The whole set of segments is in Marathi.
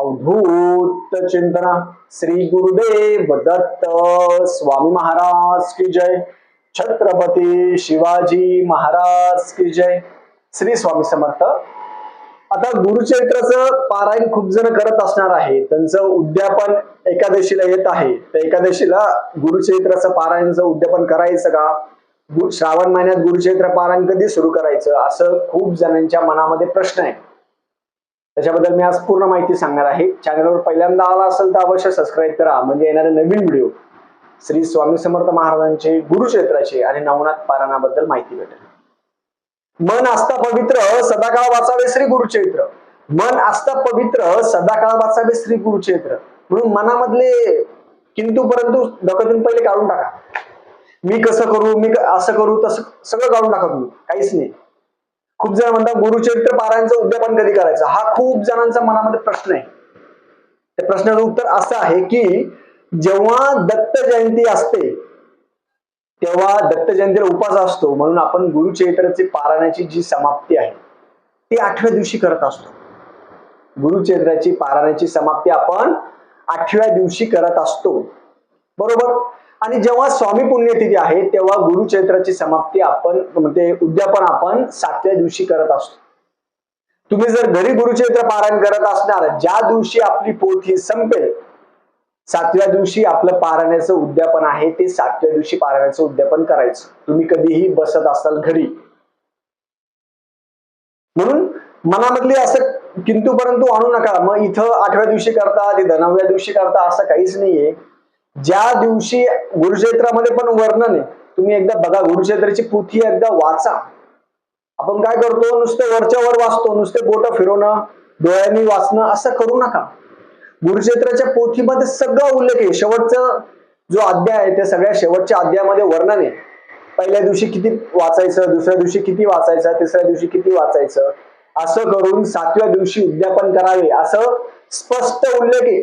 अवधूत चिंतना। श्री गुरुदेव दत्त स्वामी महाराज की जय। छत्रपती शिवाजी महाराज की जय। श्री स्वामी समर्थ। आता गुरुचरित्राचं पारायण खूप जण करत असणार आहे. त्यांचं उद्यापन एकादशीला येत आहे. त्या एकादशीला गुरुचरित्राचं पारायणचं उद्यापन करायचं का? श्रावण महिन्यात गुरुचरित्र पारायण कधी सुरू करायचं? असं खूप जणांच्या मनामध्ये प्रश्न आहे. त्याच्याबद्दल मी आज पूर्ण माहिती सांगणार आहे. चॅनलवर पहिल्यांदा आला असेल तर अवश्य सबस्क्राईब करा. म्हणजे येणारे नवीन व्हिडिओ श्री स्वामी समर्थ महाराजांचे गुरुक्षेत्राचे आणि नवनाथ पारायणाबद्दल माहिती भेटेल. मन असता पवित्र सदाकाळ वाचावे श्री गुरुक्षेत्र. मन असता पवित्र सदाकाळ वाचावे श्री गुरुक्षेत्र. म्हणून मनामधले किंतु परंतु डोक्यातून पहिले काढून टाका. मी कसं करू मी असं करू तसं सगळं काढून टाका तुम्ही. काहीच नाही. खूप जण म्हणतात गुरुचरित्र पारायणचं उद्यापन कधी करायचं? हा खूप जणांचा मनामध्ये प्रश्न आहे. त्या प्रश्नाचं उत्तर असं आहे की जेव्हा दत्त जयंती असते तेव्हा दत्त जयंतीला उपास असतो. म्हणून आपण गुरुचरित्राची पारायणाची जी समाप्ती आहे ती आठव्या दिवशी करत असतो. गुरुचरित्राची पारायणाची समाप्ती आपण आठव्या दिवशी करत असतो. बरोबर? आणि जेव्हा स्वामी पुण्यतिथी आहे तेव्हा गुरुचैत्राची समाप्ती आपण म्हणजे उद्यापन आपण सातव्या दिवशी करत असतो. तुम्ही जर घरी गुरुचैत्र पारायण करत असणार ज्या दिवशी आपली पोथी संपेल सातव्या दिवशी आपलं पारायणाचं उद्यापन आहे ते सातव्या दिवशी पारायणाचं उद्यापन करायचं. तुम्ही कधीही बसत असाल घरी. म्हणून मनामधली असं किंतु परंतु आणू नका. मग इथं आठव्या दिवशी करता तिथं नवव्या दिवशी करता असं काहीच नाहीये. ज्या दिवशी गुरुक्षेत्रामध्ये पण वर्णन आहे तुम्ही एकदा बघा गुरुक्षेत्राची पुथी एकदा वाचा. आपण काय करतो? नुसतं वरच्या वर वाचतो नुसते बोट फिरवणं डोळ्यांनी वाचणं असं करू नका. गुरुक्षेत्राच्या पोथीमध्ये सगळं उल्लेख आहे. शेवटचं जो अध्याय आहे त्या सगळ्या शेवटच्या अध्यायामध्ये वर्णन आहे. पहिल्या दिवशी किती वाचायचं दुसऱ्या दिवशी किती वाचायचं तिसऱ्या दिवशी किती वाचायचं असं करून सातव्या दिवशी उद्यापन करावे असं स्पष्ट उल्लेख आहे.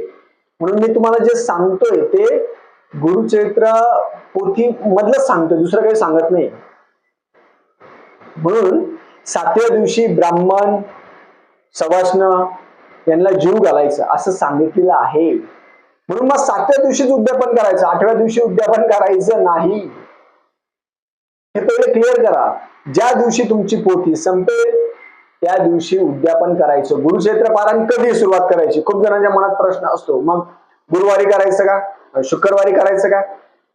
म्हणून मी तुम्हाला जे सांगतोय ते गुरुचरित्र पोथी मधलंच सांगतोय दुसरं काही सांगत नाही. म्हणून सातव्या दिवशी ब्राह्मण सवाष्ण यांना जीव घालायचं असं सांगितलेलं आहे. म्हणून मग सातव्या दिवशीच उद्यापन करायचं आठव्या दिवशी उद्यापन करायचं नाही. हे पहिले क्लिअर करा. ज्या दिवशी तुमची पोथी संपेल त्या दिवशी उद्यापन करायचं. गुरुक्षेत्र पारायण कधी सुरुवात करायची? खूप जणांच्या मनात प्रश्न असतो. मग गुरुवारी करायचं का? शुक्रवारी करायचं का?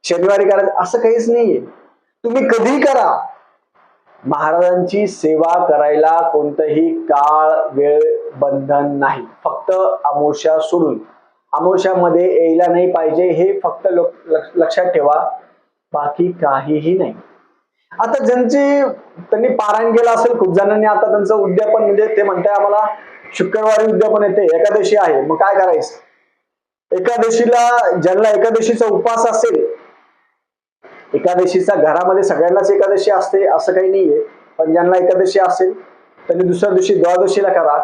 शनिवारी करायचं? असं काहीच नाहीये. तुम्ही कधीही करा. महाराजांची सेवा करायला कोणतंही काळ वेळ बंधन नाही. फक्त अमोशा सोडून. अमोशामध्ये यायला नाही पाहिजे. हे फक्त लोक- लक्ष- लक्षात ठेवा. बाकी काहीही नाही. आता ज्यांची त्यांनी पारायण केलं असेल खूप जणांनी आता त्यांचं उद्यापन म्हणजे ते म्हणताय आम्हाला शुक्रवारी उद्यापन येते एकादशी आहे. मग काय करायचं? एकादशीला ज्यांना एकादशीचा उपास असेल एकादशीचा घरामध्ये सगळ्यांनाच एकादशी असते असं काही नाहीये. पण ज्यांना एकादशी असेल त्यांनी दुसऱ्या दिवशी द्वादशीला करा.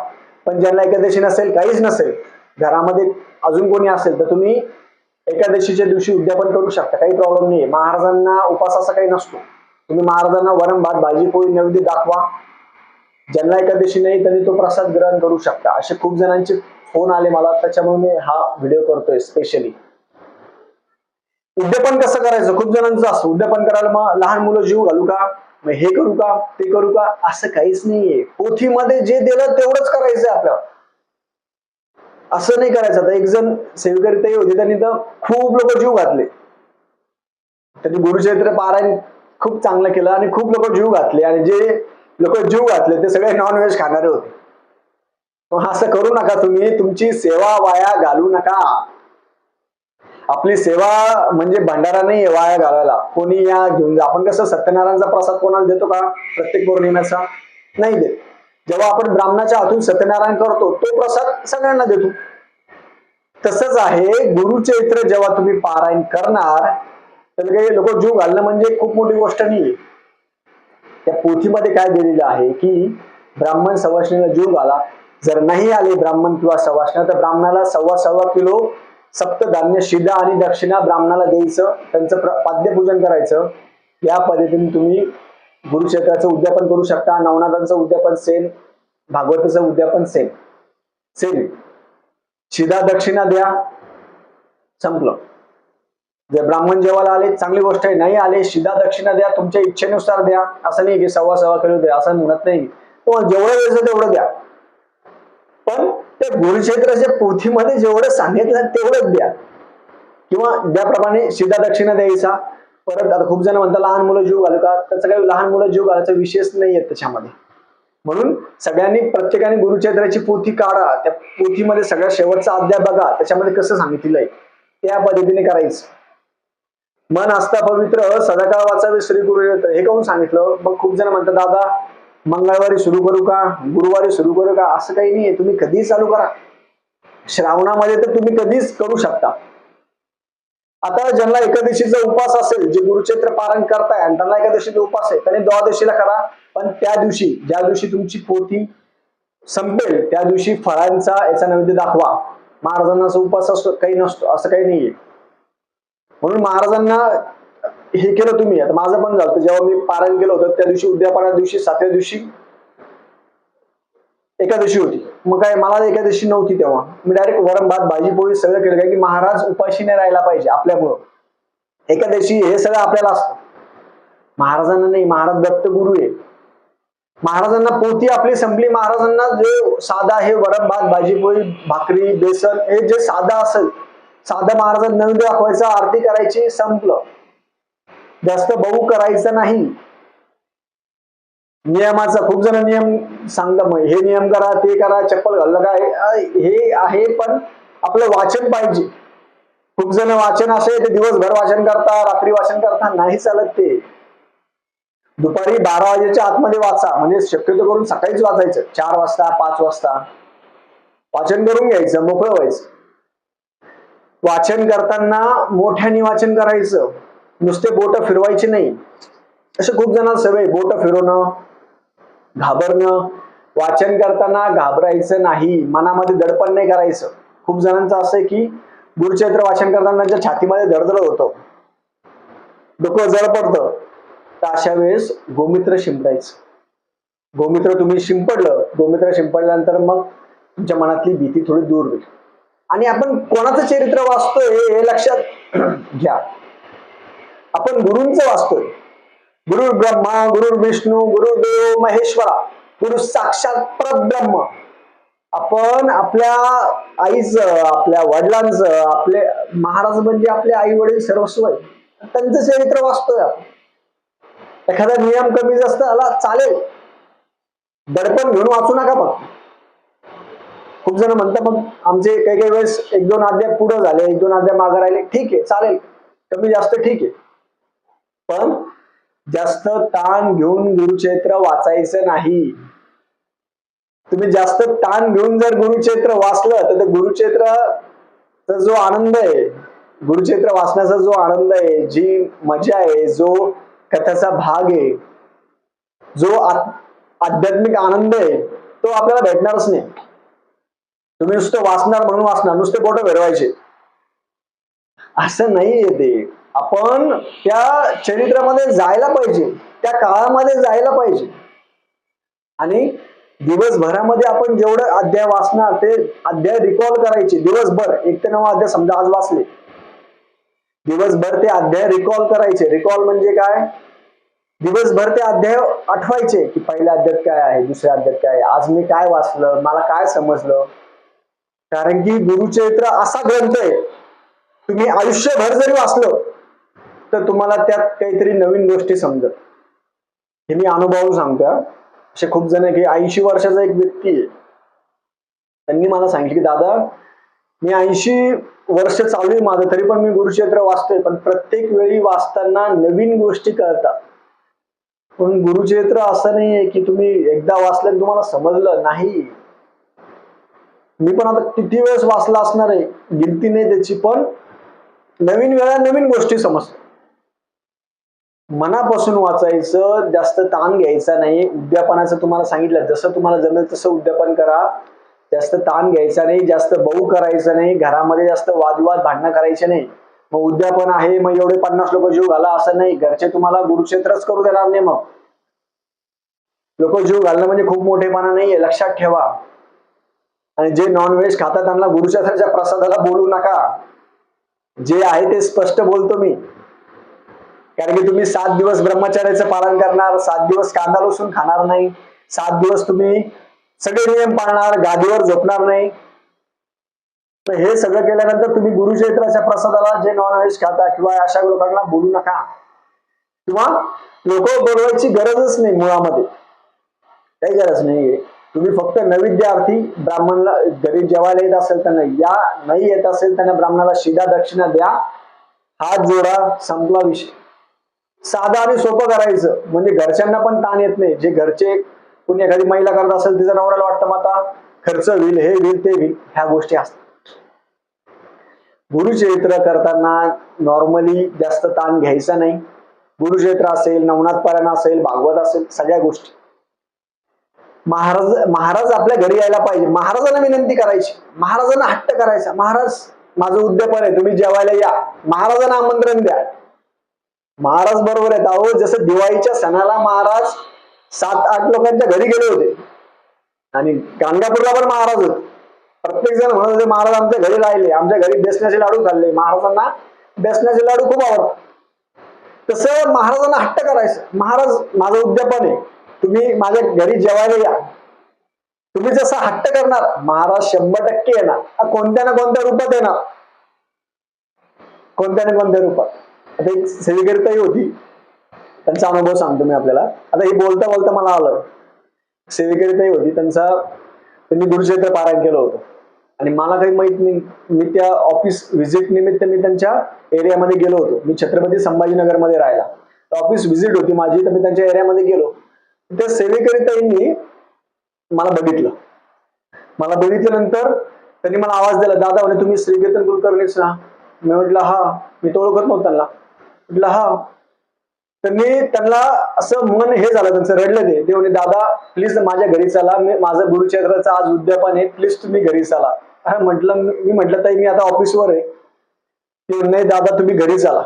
पण ज्यांना एकादशी नसेल काहीच नसेल घरामध्ये अजून कोणी असेल तर तुम्ही एकादशीच्या दिवशी उद्यापन करू शकता काही प्रॉब्लेम नाही महाराजांना उपास असा काही नसतो. तुम्ही महाराजांना वरण भात भाजी पोळी नैवेद्य दाखवा. ज्यांना एकादशी नाही त्यांनी तो प्रसाद ग्रहण करू शकता. असे खूप जणांचे फोन आले मला. त्याच्यामुळे मी हा व्हिडिओ करतोय स्पेशली उद्यापन कसं करायचं? खूप जणांचं असतं. उद्यापन करायला मग लहान मुलं जीव घालू का? मग हे करू का? ते करू का? असं काहीच नाहीये. पोथीमध्ये जे दिलं तेवढंच करायचं आपल्याला. असं नाही करायचं. आता एक जण सेवेकरी ते होते. त्यांनी तर खूप लोक जीव घातले. त्यांनी गुरुचरित्र पारायण खूप चांगलं केलं आणि खूप लोक जीव घातले आणि जे लोक जीव घातले ते सगळे नॉनव्हेज खाणारे होते. मग असं करू नका तुम्ही तुमची सेवा वाया घालू नका. आपली सेवा म्हणजे भंडारा नाही आहे वाया घालायला कोणी या घेऊन जा. आपण कसं सत्यनारायणचा प्रसाद कोणाला देतो का? प्रत्येक पौर्णिमेचा? नाही देत. जेव्हा आपण ब्राह्मणाच्या हातून सत्यनारायण करतो तो प्रसाद सगळ्यांना देतो. तसंच आहे गुरुचरित्र जेव्हा तुम्ही पारायण करणार तर काही लोक जीव घालणं म्हणजे खूप मोठी गोष्ट नाही त्या पोथीमध्ये काय दिलेलं आहे की ब्राह्मण सवासणीला जीव घाला. जर नाही आले ब्राह्मण किंवा सवासण तर ब्राह्मणाला सव्वा सव्वा किलो सप्तधान्य शिदा आणि दक्षिणा ब्राह्मणाला द्यायचं. त्यांचं पाद्यपूजन करायचं. या पद्धतीने तुम्ही गुरुक्षेत्राचं उद्यापन करू शकता. नवनाथांचं उद्यापन सेम भागवताचं उद्यापन सेम. सेम. शिदा दक्षिणा द्या. संपलं. जे ब्राह्मण जेवायला आले चांगली गोष्ट आहे. नाही आले शिदा दक्षिणा द्या तुमच्या इच्छेनुसार द्या. असं नाही की सव्वा सव्वा किलो द्या असं म्हणत नाही. तुम्हाला जेवढं द्यायचं तेवढं द्या. पण त्या गुरुक्षेत्राच्या पोथीमध्ये जेवढं सांगितलं तेवढंच द्या. किंवा ज्याप्रमाणे शिदा दक्षिणा द्यायचा परत आता खूप जण म्हणतात लहान मुलं जीव घालू का? त्याचं काही लहान मुलं जीव घालायचा विषयच नाहीये त्याच्यामध्ये. म्हणून सगळ्यांनी प्रत्येकाने गुरुक्षेत्राची पोथी काढा. त्या पोथीमध्ये सगळ्या शेवटचा अध्याय बघा. त्याच्यामध्ये कसं सांगितलंय त्या पद्धतीने करायचं. मन असता पवित्र सदाकाळ वाचावे श्री गुरु हे काहून सांगितलं? मग खूप जण म्हणतात दादा मंगळवारी सुरू करू का? गुरुवारी सुरू करू का? असं काही नाहीये. तुम्ही कधीही चालू करा. श्रावणामध्ये तर तुम्ही कधीच करू शकता. आता ज्यांना एकादशीचा उपास असेल जे गुरुक्षेत्र पारण करताय आणि त्यांना एकादशीचा उपास आहे त्यांनी द्वादशीला करा. पण त्या दिवशी ज्या दिवशी तुमची पोथी संपेल त्या दिवशी फळांचा याचा नैवेद्य दाखवा. महाराजांना असं उपास असतो काही नसतो असं काही नाहीये. म्हणून महाराजांना हे केलं तुम्ही. आता माझं पण झालं जेव्हा मी पारायण केलं होतं त्या दिवशी उद्यापना दिवशी सातव्या दिवशी एकादशी होती. मग काय मला एकादशी नव्हती तेव्हा. मी डायरेक्ट वरण भात भाजी पोळी सगळं केलं. कारण की महाराज उपाशी नाही राहायला पाहिजे आपल्यामुळं. एकादशी हे सगळं आपल्याला असतं. महाराजांना नाही महाराज दत्त गुरु आहे. महाराजांना पोथी आपली संपली. महाराजांना जे साधा आहे वरण भात भाजी पोळी भाकरी बेसन हे जे साधा असेल साधं महाराज नवीन दाखवायचं आरती करायची संपलं. जास्त बहु करायचं नाही. नियमाचा खूप जण नियम सांगतात मग हे नियम करा ते करा चप्पल घाललं काय? हे आहे पण आपलं वाचन पाहिजे. खूप जण वाचन असे ते दिवसभर वाचन करता रात्री वाचन करता नाही चालत ते. दुपारी बारा वाजेच्या आतमध्ये वाचा म्हणजे शक्यतो करून सकाळीच वाचायचं. चार वाजता पाच वाजता. वाचन करून घ्यायचं मोकळं व्हायचं. वाचन करताना मोठ्याने वाचन करायचं. नुसते बोट फिरवायचे नाही. असे खूप जणांना सवय बोट फिरवणं घाबरणं. वाचन करताना घाबरायचं नाही मनामध्ये दडपण नाही करायचं. खूप जणांचं असं आहे की गुरुचरित्र वाचन करताना त्यांच्या छातीमध्ये दडदड होतं. डोकं जड पडतं. तर अशा वेळेस गोमित्र शिंपडायचं. गोमित्र तुम्ही शिंपडलं गोमित्र शिंपडल्यानंतर मग तुमच्या मनातली भीती थोडी दूर होईल. आणि आपण कोणाचं चरित्र वाचतोय हे लक्षात घ्या. आपण गुरुंच वाचतोय. गुरु ब्रह्मा गुरु विष्णू गुरुदेव महेश्वरा गुरु साक्षात परब्रह्म. आपण आपल्या आईचं आपल्या वडिलांचं आपले महाराज म्हणजे आपले आई वडील सर्वस्व आहे. त्यांचं चरित्र वाचतोय आपण. एखादा नियम कमी जास्त आला चालेल. दडपण घेऊन वाचू नका फक्त. खूप जण म्हणतात मग आमचे काही काही वेळेस एक दोन अध्याय पुढे झाले एक दोन अध्याय मागे राहिले. ठीक आहे चालेल. कमी जास्त ठीक आहे. पण जास्त ताण घेऊन गुरुक्षेत्र वाचायचं नाही. तुम्ही जास्त ताण घेऊन जर गुरुक्षेत्र वाचलं तर ते गुरुचरित्र जो आनंद आहे गुरुक्षेत्र वाचण्याचा जो आनंद आहे जी मजा आहे जो कथाचा भाग आहे जो आध्यात्मिक आनंद आहे तो आपल्याला भेटणारच नाही. तुम्ही नुसतं वाचणार म्हणून वाचणार नुसते बोट फिरवायचे. असं नाहीये ते. आपण त्या चरित्रामध्ये जायला पाहिजे त्या काळामध्ये जायला पाहिजे. आणि दिवसभरामध्ये आपण जेवढं अध्याय वाचणार ते अध्याय रिकॉल करायचे दिवसभर. एक ते नवा अध्याय समजा आज वाचले. दिवसभर ते अध्याय रिकॉल करायचे. रिकॉल म्हणजे काय? दिवसभर ते अध्याय आठवायचे की पहिल्या अध्यायात काय आहे दुसऱ्या अध्यात काय आहे आज मी काय वाचलं मला काय समजलं? कारण की गुरुचरित्र असा ग्रंथ आहे तुम्ही आयुष्यभर जरी वाचलं तर तुम्हाला त्यात काहीतरी नवीन गोष्टी समजत. हे मी अनुभवून सांगतो असे खूप जण आहे की ऐंशी वर्षाचा एक व्यक्ती आहे. त्यांनी मला सांगितलं की दादा मी ऐंशी वर्ष चालू आहे माझं तरी पण मी गुरुक्षेत्र वाचतोय पण प्रत्येक वेळी वाचताना नवीन गोष्टी कळतात. पण गुरुचरित्र असं नाहीये की तुम्ही एकदा वाचलं तुम्हाला समजलं नाही. मी पण आता किती वेळेस वाचला असणार आहे गिनती नाही त्याची पण नवीन वेळा नवीन गोष्टी समजतात. मनापासून वाचायचं जास्त ताण घ्यायचा नाही. उद्यापनाचं तुम्हाला सांगितलं जसं तुम्हाला जमेल तसं उद्यापन करा. जास्त ताण घ्यायचा नाही जास्त बहु करायचं नाही घरामध्ये जास्त वादविवाद भांडणं करायचे नाही. मग उद्यापन आहे मग एवढे पन्नास लोक जीव घाला असं नाही. घरचे तुम्हाला गुरुक्षेत्रच करू देणार नाही मग. लोक जीव घालणं म्हणजे खूप मोठेपणा नाहीये. लक्षात ठेवा. आणि जे नॉनव्हेज खातात त्यांना गुरुचंद्राच्या प्रसादाला बोलू नका. जे आहे ते स्पष्ट बोलतो मी. कारण की तुम्ही सात दिवस ब्रह्मचार्याचं पालन करणार सात दिवस कांदा लसून खाणार नाही सात दिवस तुम्ही सगळे नियम पाळणार गादीवर झोपणार नाही. तर हे सगळं केल्यानंतर तुम्ही गुरुचैत्राच्या प्रसादाला जे नॉनव्हेज खाता किंवा अशा लोकांना बोलू नका. किंवा लोक बोलवायची गरजच नाही मुळामध्ये. काही गरज नाहीये. तुम्ही फक्त नैविद्यार्थी ब्राह्मणला घरी जेवायला येत असेल त्यांना या नाही येत असेल त्यांना ब्राह्मणाला शिदा दक्षिणा द्या. हात जोडा संपला विषय. साधा आणि सोपं करायचं. म्हणजे घरच्यांना पण ताण येत नाही. जे घरचे कुणी एखादी महिला करत असेल तिचा नवऱ्याला वाटतं मग आता खर्च होईल हे होईल ते होईल. ह्या गोष्टी असतात. गुरुचरित्र करताना नॉर्मली जास्त ताण घ्यायचा नाही. गुरुचरित्र असेल नवनाथ पारायण असेल भागवत असेल सगळ्या गोष्टी. महाराज महाराज आपल्या घरी यायला पाहिजे. महाराजांना विनंती करायची. महाराजांना हट्ट करायचा. महाराज माझं उद्यापन आहे. तुम्ही जेवायला या. महाराजांना आमंत्रण द्या. महाराज बरोबर आहेत. अहो जसं दिवाळीच्या सणाला महाराज सात आठ लोकांच्या घरी गेले होते. आणि गाणगापूरला पण महाराज होते. प्रत्येक जण म्हणत होते महाराज आमच्या घरी राहिले. आमच्या घरी बेसण्याचे लाडू खाल्ले. महाराजांना बेसण्याचे लाडू खूप आवडतात. तसं महाराजांना हट्ट करायचं. महाराज माझं उद्यापन आहे. तुम्ही माझ्या घरी जेवायला या. तुम्ही जसं हट्ट करणार महाराज शंभर टक्के येणार. हा कोणत्या ना कोणत्या रूपात येणार? कोणत्या ना कोणत्या रूपात? आता एक सेविकरीताई होती. त्यांचा अनुभव सांगतो मी आपल्याला. आता हे बोलता बोलता मला आलं. सेविकरीताई होती. त्यांचा त्यांनी गुरुक्षेत्र पारायण केलं होतं. आणि मला काही माहीत नाही मी त्या ऑफिस व्हिजिट निमित्त मी त्यांच्या एरियामध्ये गेलो होतो. मी छत्रपती संभाजीनगरमध्ये राहिला तर ऑफिस व्हिजिट होती माझी तर मी त्यांच्या एरियामध्ये गेलो. त्या सेवेकरिताईंनी मला बघितलं. मला बघितल्यानंतर त्यांनी मला आवाज दिला दादा म्हणे तुम्ही श्रीकेतन कुलकर्णीच ना मी म्हटलं हा. मी तो ओळखत नव्हतं त्यांना. म्हटलं हा. त्यांनी त्यांना असं मन हे झालं त्यांचं रडलं ते. ते म्हणे दादा प्लीज माझ्या घरी चला. मी माझं गुरुचक्राचं आज उद्यापन आहे. प्लीज तुम्ही घरी चला. हा म्हटलं मी म्हटलं ताई मी आता ऑफिसवर आहे. ते नाही दादा तुम्ही घरी चला.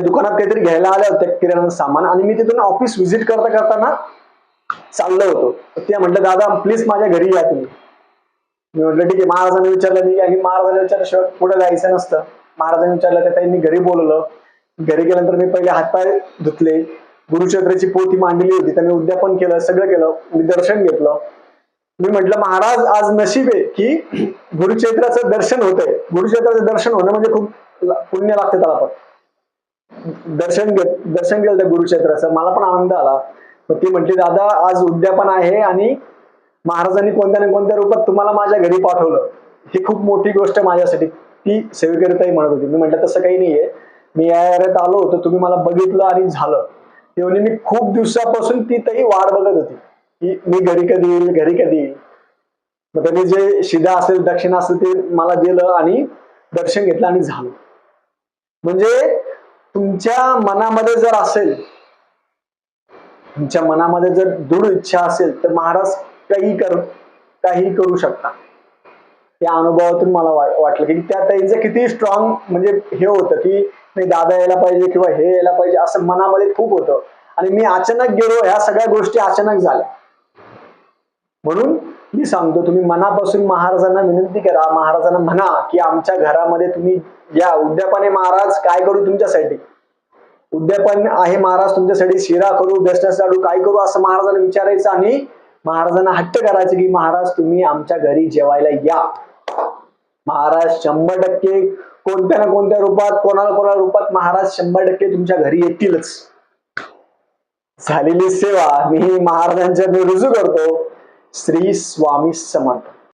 दुकानात काहीतरी घ्यायला आल्या होत्या किराणा सामान आणि मी तिथून ऑफिस व्हिजिट करता करताना चाललो होतो. तर ते म्हटलं दादा प्लीज माझ्या घरी या तुम्ही. मी म्हटलं ठीक आहे. महाराजांनी विचारलं मी आणि महाराजांनी विचारल्याशिवाय पुढे जायचं नसतं. महाराजांनी विचारलं तर त्यांनी घरी बोलवलं. घरी गेल्यानंतर मी पहिले हातपाय धुतले. गुरुचक्राची पोथी मांडली होती. त्यांनी उद्यापन केलं सगळं केलं. मी दर्शन घेतलं. मी म्हटलं महाराज आज नशीब आहे की गुरुचैत्राचं दर्शन होतंय. गुरुचैत्राचं दर्शन होणं म्हणजे खूप पुण्य लागते त्याला पण. दर्शन घेत दर्शन केलं त्या गुरुक्षेत्राचं. मला पण आनंद आला. मग ती म्हटली दादा आज उद्यापन आहे आणि महाराजांनी कोणत्या ना कोणत्या रूपात तुम्हाला माझ्या घरी पाठवलं. ही खूप मोठी गोष्ट माझ्यासाठी. ती सेवेकरिताही म्हणत होती. मी म्हटलं तसं काही नाहीये. मी या एरियात आलो होतो. तुम्ही मला बघितलं आणि झालं. तेवढी मी खूप दिवसापासून ती ताई वाट बघत होती. की मी घरी कधी येईल घरी कधी येईल. मग त्यांनी जे शिदा असेल दक्षिणा असेल ते मला दिलं आणि दर्शन घेतलं आणि झालं. म्हणजे तुमच्या मनामध्ये जर असेल तुमच्या मनामध्ये जर दृढ इच्छा असेल तर महाराज काही कर काही करू शकता. त्या अनुभवातून मला वाटलं की त्या ताईंचं किती स्ट्रॉंग म्हणजे हे होतं की नाही दादा यायला पाहिजे किंवा हे यायला पाहिजे असं मनामध्ये खूप होतं. आणि मी अचानक गेलो ह्या सगळ्या गोष्टी अचानक झाल्या. म्हणून मी सांगतो तुम्ही मनापासून महाराजांना विनंती करा महाराजांना म्हणा की आमच्या घरामध्ये तुम्ही या. उद्यापाने महाराज काय करू तुमच्यासाठी? उद्यापन आहे महाराज तुमच्यासाठी शिरा करू बेसनाचे लाडू काय करू असं महाराजांना विचारायचं आणि महाराजांना हट्ट करायचं की महाराज तुम्ही आमच्या घरी जेवायला या. महाराज शंभर टक्के कोणत्या ना कोणत्या रूपात कोणाला कोणाला रूपात महाराज शंभर टक्के तुमच्या घरी येतीलच. झालेली सेवा मी महाराजांच्या मी रुजू करतो. श्री स्वामी समर्थ.